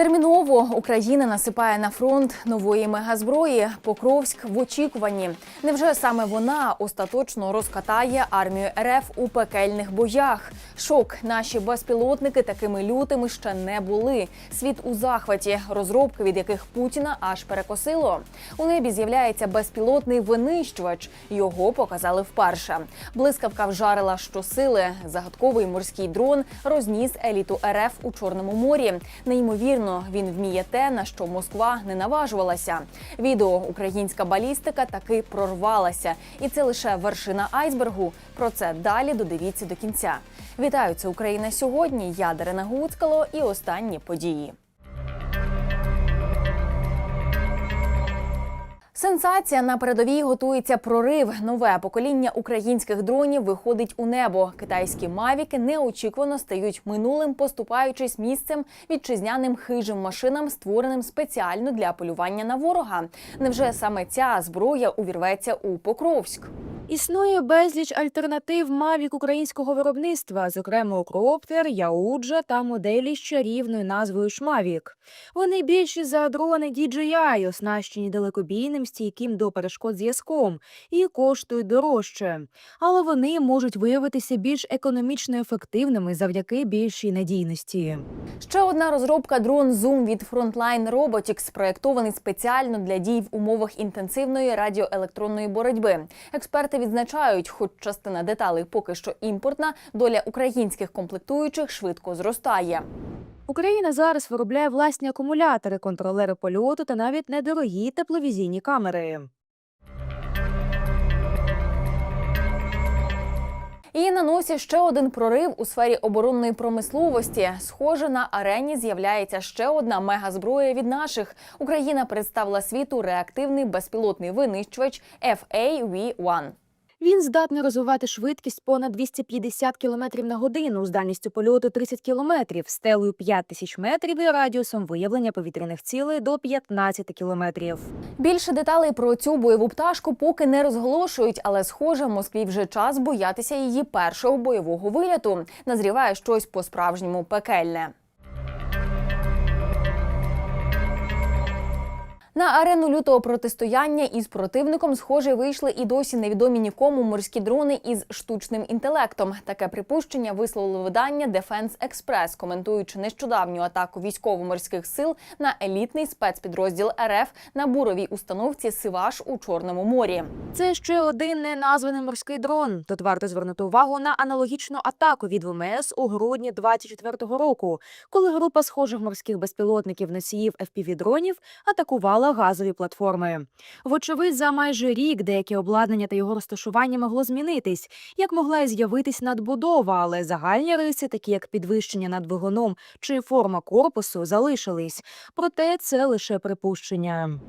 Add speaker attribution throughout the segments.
Speaker 1: Терміново Україна насипає на фронт нової мегазброї. Покровськ в очікуванні. Невже саме вона остаточно розкатає армію РФ у пекельних боях? Шок наші безпілотники такими лютими ще не були. Світ у захваті, розробки від яких Путіна аж перекосило. У небі з'являється безпілотний винищувач. Його показали вперше. Блискавка вжарила щосили. Загадковий морський дрон розніс еліту РФ у Чорному морі. Неймовірно, він вміє те, на що Москва не наважувалася. Відео українська балістика таки прорвалася, і це лише вершина айсбергу. Про це далі додивіться до кінця. Вітаю, це Україна сьогодні. Я Дарина Гуцкало і останні події. Сенсація на передовій готується прорив. Нове покоління українських дронів виходить у небо. Китайські мавіки неочікувано стають минулим, поступаючись місцем вітчизняним хижим машинам, створеним спеціально для полювання на ворога. Невже саме ця зброя увірветься у Покровськ?
Speaker 2: Існує безліч альтернатив Мавік українського виробництва, зокрема Окроптер, Яуджа та моделі з чарівною назвою Шмавік. Вони більші за дрони DJI, оснащені далекобійним стійким до перешкод зв'язком і коштують дорожче. Але вони можуть виявитися більш економічно ефективними завдяки більшій надійності.
Speaker 1: Ще одна розробка дрон Zoom від Frontline Robotics, спроєктований спеціально для дій в умовах інтенсивної радіоелектронної боротьби. Експерти відзначають, хоч частина деталей поки що імпортна, доля українських комплектуючих швидко зростає.
Speaker 2: Україна зараз виробляє власні акумулятори, контролери польоту та навіть недорогі тепловізійні камери.
Speaker 1: І на носі ще один прорив у сфері оборонної промисловості. Схоже, на арені з'являється ще одна мегазброя від наших. Україна представила світу реактивний безпілотний винищувач FAV-1.
Speaker 2: Він здатний розвивати швидкість понад 250 км на годину з дальністю польоту 30 км, стелею 5 тисяч метрів і радіусом виявлення повітряних цілей до 15 кілометрів.
Speaker 1: Більше деталей про цю бойову пташку поки не розголошують, але схоже, в Москві вже час боятися її першого бойового виліту. Назріває щось по-справжньому пекельне. На арену лютого протистояння із противником, схоже, вийшли і досі невідомі нікому морські дрони із штучним інтелектом. Таке припущення висловило видання Defense Express, коментуючи нещодавню атаку військово-морських сил на елітний спецпідрозділ РФ на буровій установці Сиваш у Чорному морі.
Speaker 2: Це ще один неназваний морський дрон. Тут варто звернути увагу на аналогічну атаку від ВМС у грудні 24-го року, коли група схожих морських безпілотників носіїв FPV-дронів атакувала газові платформи. Вочевидь, за майже рік деяке обладнання та його розташування могло змінитись, як могла і з'явитись надбудова, але загальні риси, такі як підвищення над двигуном чи форма корпусу, залишились. Проте це лише припущення.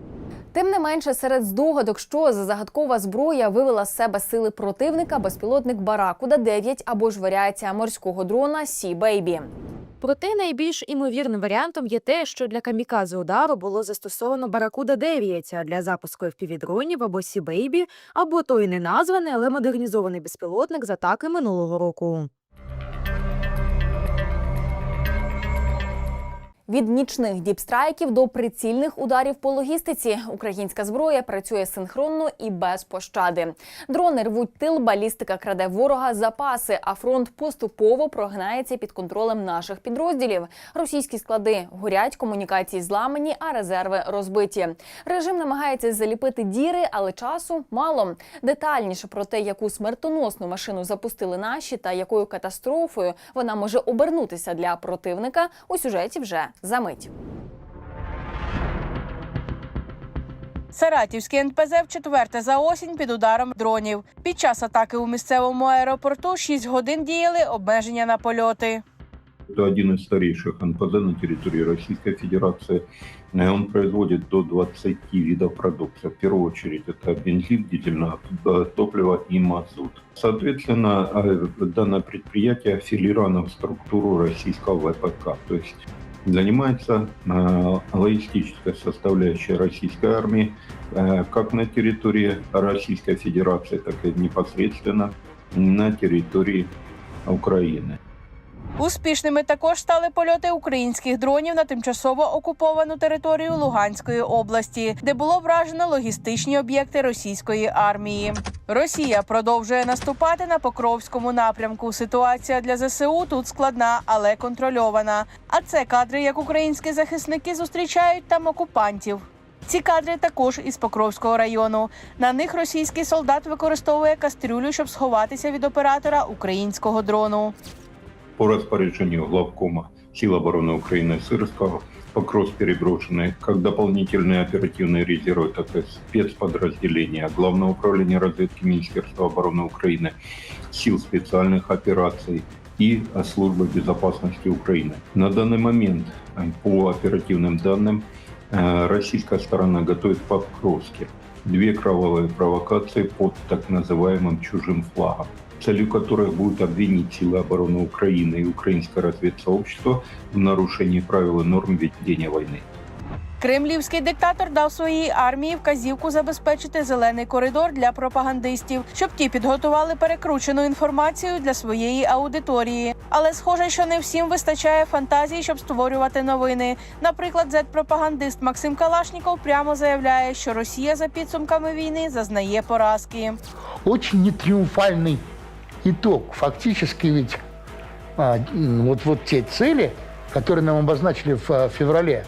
Speaker 1: Тим не менше, серед здогадок, що за загадкова зброя вивела з себе сили противника, безпілотник Баракуда 9 або ж варіація морського дрона Сі Бейбі.
Speaker 2: Проте найбільш імовірним варіантом є те, що для камікази удару було застосовано Баракуда 9, а для запуску FPV-дронів або Сі-Бейбі, або той неназваний, але модернізований безпілотник з атаки минулого року.
Speaker 1: Від нічних діпстрайків до прицільних ударів по логістиці українська зброя працює синхронно і без пощади. Дрони рвуть тил, балістика краде ворога запаси, а фронт поступово прогнається під контролем наших підрозділів. Російські склади горять, комунікації зламані, а резерви розбиті. Режим намагається заліпити діри, але часу мало. Детальніше про те, яку смертоносну машину запустили наші та якою катастрофою вона може обернутися для противника у сюжеті вже за мить.
Speaker 3: Саратівський НПЗ в четверте за осінь під ударом дронів. Під час атаки у місцевому аеропорту 6 годин діяли обмеження на польоти.
Speaker 4: Это один из старейших НПЗ на территории Российской Федерации. И Он производит до 20 видов продукции. В первую очередь это бензин, дизельное топливо и мазут. Соответственно, э, данное предприятие аффилировано в структуру российского ВПК. То есть занимается э, логистической составляющей российской армии э, как на территории Российской Федерации, так и непосредственно на территории Украины.
Speaker 3: Успішними також стали польоти українських дронів на тимчасово окуповану територію Луганської області, де було вражено логістичні об'єкти російської армії. Росія продовжує наступати на Покровському напрямку. Ситуація для ЗСУ тут складна, але контрольована. А це кадри, як українські захисники зустрічають там окупантів. Ці кадри також із Покровського району. На них російський солдат використовує кастрюлю, щоб сховатися від оператора українського дрону.
Speaker 4: По распоряжению главкома Сил обороны Украины Сырского Покровск переброшены как дополнительные оперативные резервы, так и спецподразделения Главного управления разведки Министерства обороны Украины, сил специальных операций и службы безопасности Украины. На данный момент, э, по оперативным данным, э, российская сторона готовит в Покровске две кровавые провокации под так называемым чужим флагом целью которых будет обвинить силы обороны Украины и украинское разведсообщество в нарушении правил и норм ведения войны.
Speaker 3: Кремлівський диктатор дав своїй армії вказівку забезпечити зелений коридор для пропагандистів, щоб ті підготували перекручену інформацію для своєї аудиторії. Але схоже, що не всім вистачає фантазії, щоб створювати новини. Наприклад, зет-пропагандист Максим Калашніков прямо заявляє, що Росія за підсумками війни зазнає поразки.
Speaker 5: очень нетриумфальный итог. Фактически ведь а, вот, вот те цели, которые нам обозначили в феврале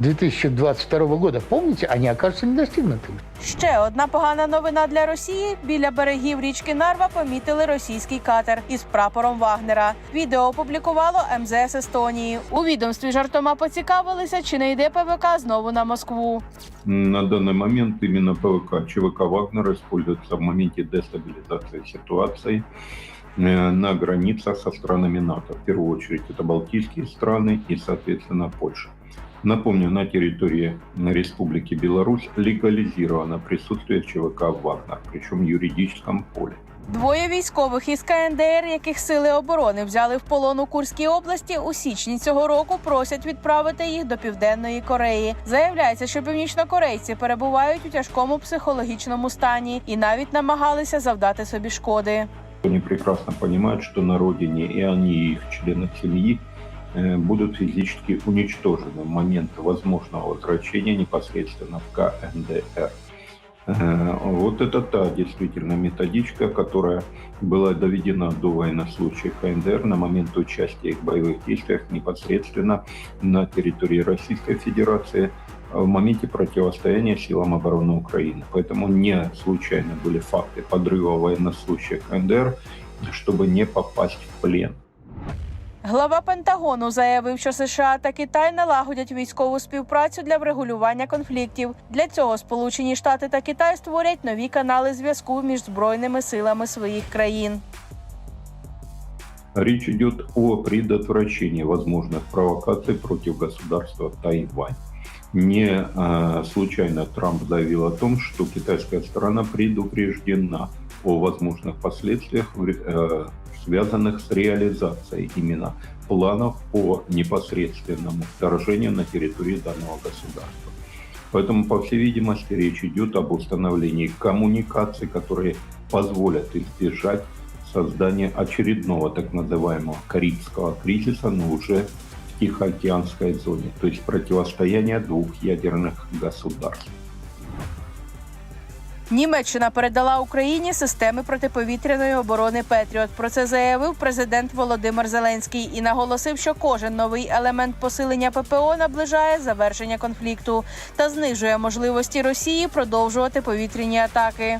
Speaker 5: 2022 года, помните, они окажутся недостигнутыми.
Speaker 3: Ще одна погана новина для Росії. Біля берегів річки Нарва помітили російський катер із прапором Вагнера. Відео опублікувало МЗС Естонії. У відомстві жартома поцікавилися, чи не йде ПВК знову на Москву.
Speaker 4: На данный момент именно ПВК ЧВК «Вагнер» используется в моменте дестабилизации ситуации э, на границах со странами НАТО. В первую очередь это Балтийские страны и, соответственно, Польша. Напомню, на территории Республики Беларусь легализировано присутствие ЧВК «Вагнер», причем в юридическом поле.
Speaker 3: Двоє військових із КНДР, яких сили оборони взяли в полон у Курській області, у січні цього року просять відправити їх до південної Кореї. Заявляється, що північнокорейці перебувають у тяжкому психологічному стані і навіть намагалися завдати собі шкоди.
Speaker 4: Они прекрасно понимают, что на родине и они, и их члены семьи э, будут физически уничтожены в момент возможного возвращения непосредственно в КНДР. Э, Вот это та действительно методичка, которая была доведена до военнослужащих КНДР на момент участия их в боевых действиях непосредственно на территории Российской Федерации в моменте противостояния силам обороны Украины. Поэтому не случайно были факты подрыва военнослужащих КНДР, чтобы не попасть в плен.
Speaker 3: Глава Пентагону заявив, що США та Китай налагодять військову співпрацю для врегулювання конфліктів. Для цього Сполучені Штати та Китай створять нові канали зв'язку між збройними силами своїх країн.
Speaker 4: Речь идет о предотвращении возможных провокаций против государства Тайвань. Не э, случайно Трамп заявил о том, что китайская сторона предупреждена о возможных последствиях, э, связанных с реализацией именно планов по непосредственному вторжению на территории данного государства. Поэтому, по всей видимости, речь идет об установлении коммуникаций, которые позволят избежать создания очередного так называемого Карибского кризиса, но уже в Тихоокеанской зоне, то есть противостояние двух ядерных государств.
Speaker 3: Німеччина передала Україні системи протиповітряної оборони Петріот. Про це заявив президент Володимир Зеленський і наголосив, що кожен новий елемент посилення ППО наближає завершення конфлікту та знижує можливості Росії продовжувати повітряні атаки.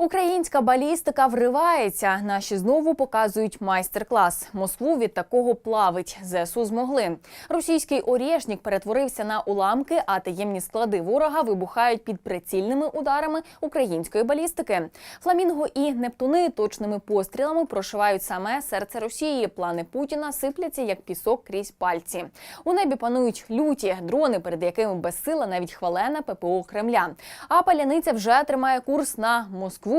Speaker 1: Українська балістика вривається. Наші знову показують майстер-клас. Москву від такого плавить. ЗСУ змогли. Російський орєшнік перетворився на уламки, а таємні склади ворога вибухають під прицільними ударами української балістики. Фламінго і Нептуни точними пострілами прошивають саме серце Росії. Плани Путіна сипляться як пісок крізь пальці. У небі панують люті дрони, перед якими безсила навіть хвалена ППО Кремля. А паляниця вже тримає курс на Москву.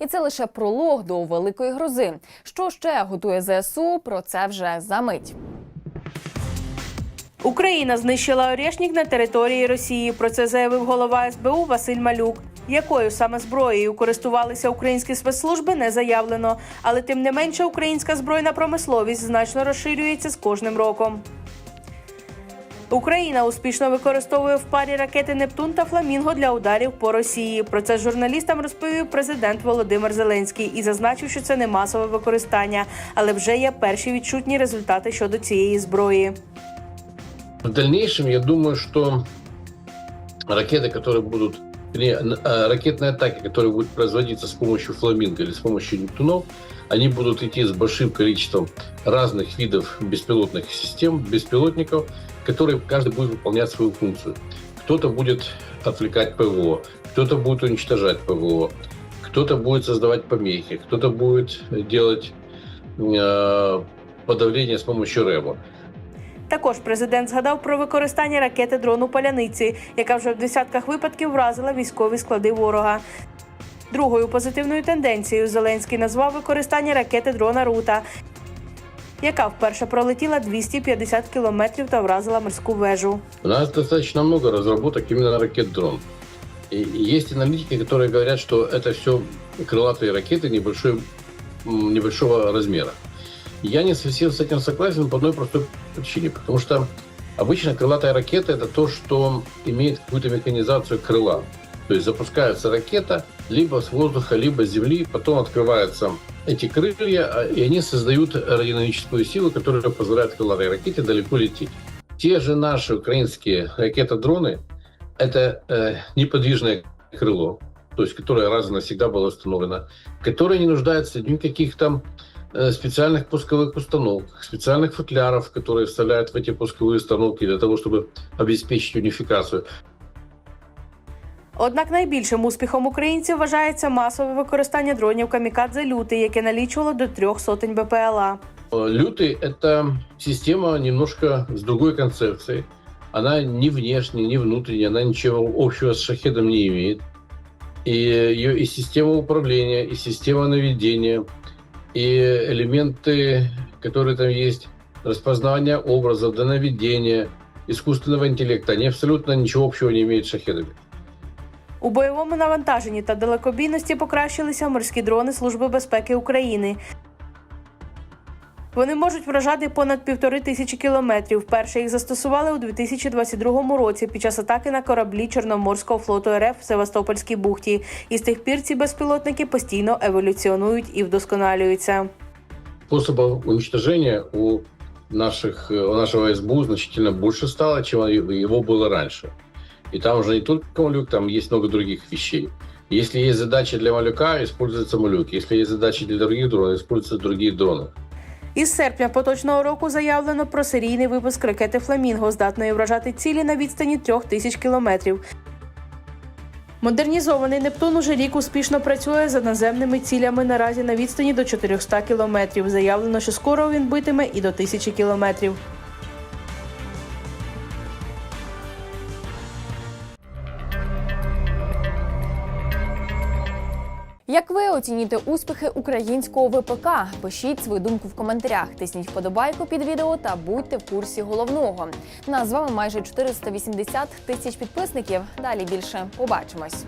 Speaker 1: І це лише пролог до великої грози. Що ще готує ЗСУ? Про це вже за мить.
Speaker 3: Україна знищила Орєшнік на території Росії. Про це заявив голова СБУ Василь Малюк. Якою саме зброєю користувалися українські спецслужби, не заявлено. Але тим не менше, українська збройна промисловість значно розширюється з кожним роком. Україна успішно використовує в парі ракети Нептун та Фламінго для ударів по Росії. Про це журналістам розповів президент Володимир Зеленський і зазначив, що це не масове використання, але вже є перші відчутні результати щодо цієї зброї.
Speaker 6: В дальнейшем, я думаю, что ракеты, которые будут, вернее, н- э, ракетные атаки, которые будут производиться с помощью фламинго или с помощью Нептунов, они будут идти с большим количеством разных видов беспилотных систем, беспилотников, которые каждый будет выполнять свою функцию. Кто-то будет отвлекать ПВО, кто-то будет уничтожать ПВО, кто-то будет создавать помехи, кто-то будет делать э, подавление с помощью РЭБа.
Speaker 3: Також президент згадав про використання ракети дрону паляниці, яка вже в десятках випадків вразила військові склади ворога. Другою позитивною тенденцією Зеленський назвав використання ракети дрона Рута, яка вперше пролетіла 250 кілометрів та вразила морську вежу.
Speaker 6: У нас достаточно много разработок именно ракет-дрон. И и есть аналитики, которые говорят, что это все крылатые ракеты небольшой, м, небольшого размера. Я не совсем с этим согласен по одной простой причине. Потому что обычно крылатая ракета – это то, что имеет какую-то механизацию крыла. То есть запускается ракета либо с воздуха, либо с земли, потом открываются эти крылья, а, и они создают аэродинамическую силу, которая позволяет крылатой ракете далеко лететь. Те же наши украинские ракетодроны – это э, неподвижное крыло, то есть которое раз и навсегда было установлено, которое не нуждается ни в каких там э, специальных пусковых установках, специальных футляров, которые вставляют в эти пусковые установки для того, чтобы обеспечить унификацию.
Speaker 3: Однак найбільшим успіхом українців вважається масове використання дронів камікадзе лютий, яке налічувало до трьох сотень БПЛА.
Speaker 6: Э, Лютый – это система немножко с другой концепцией. Она ни внешне, ни внутренне, она ничего общего с шахедом не имеет. И ее и система управления, и система наведения, и элементы, которые там есть, распознавание образов, до наведения, искусственного интеллекта, они абсолютно ничего общего не имеют с шахедами.
Speaker 3: У бойовому навантаженні та далекобійності покращилися морські дрони Служби безпеки України. Вони можуть вражати понад півтори тисячі кілометрів. Перше їх застосували у 2022 році під час атаки на кораблі Чорноморського флоту РФ в Севастопольській бухті. І з тих пір ці безпілотники постійно еволюціонують і вдосконалюються.
Speaker 6: способов уничтожения у наших у нашего СБУ значительно больше стало, чем его было раньше. И там уже не только Малюк, там есть много других вещей. Если есть задача для Малюка, используется Малюк. Если есть задачи для других дронов, используются другие дроны.
Speaker 3: Із серпня поточного року заявлено про серійний випуск ракети Фламінго, здатної вражати цілі на відстані трьох тисяч кілометрів. Модернізований Нептун уже рік успішно працює за наземними цілями наразі на відстані до 400 кілометрів. Заявлено, що скоро він битиме і до тисячі кілометрів.
Speaker 1: Як ви оцініте успіхи українського ВПК? Пишіть свою думку в коментарях, тисніть вподобайку під відео та будьте в курсі головного. Нас з вами майже 480 тисяч підписників. Далі більше побачимось.